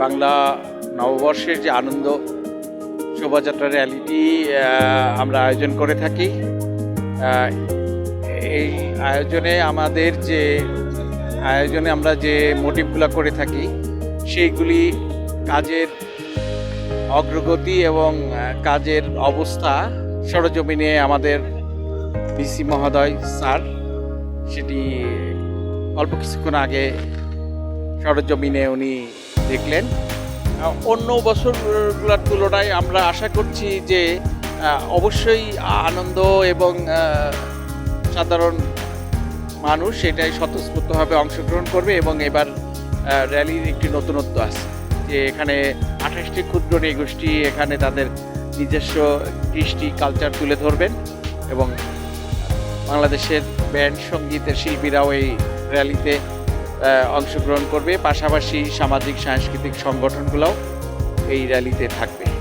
বাংলা নববর্ষের যে আনন্দ শোভাযাত্রা র্যালিটি আমরা আয়োজন করে থাকি। এই আয়োজনে আমাদের যে, আয়োজনে আমরা যে মোটিভগুলো করে থাকি, সেইগুলি কাজের অগ্রগতি এবং কাজের অবস্থা সরজমিনে আমাদের ডিসি মহোদয় স্যার, সেটি অল্প কিছুক্ষণ আগে সরজমিনে উনি দেখলেন। অন্য বছরগুলোর তুলনায় আমরা আশা করছি যে অবশ্যই আনন্দ এবং সাধারণ মানুষ এটাই স্বতঃস্ফূর্তভাবে অংশগ্রহণ করবে এবং এবার র্যালির একটি নতুনত্ব আছে যে এখানে আঠাশটি ক্ষুদ্র নৃগোষ্ঠী এখানে তাদের নিজস্ব কৃষ্টি কালচার তুলে ধরবেন এবং বাংলাদেশের ব্যান্ড, সঙ্গীতের শিল্পীরাও এই র্যালিতে অংশগ্রহণ করবে। পাশাপাশি সামাজিক সাংস্কৃতিক সংগঠনগুলোও এই র্যালিতে থাকবে।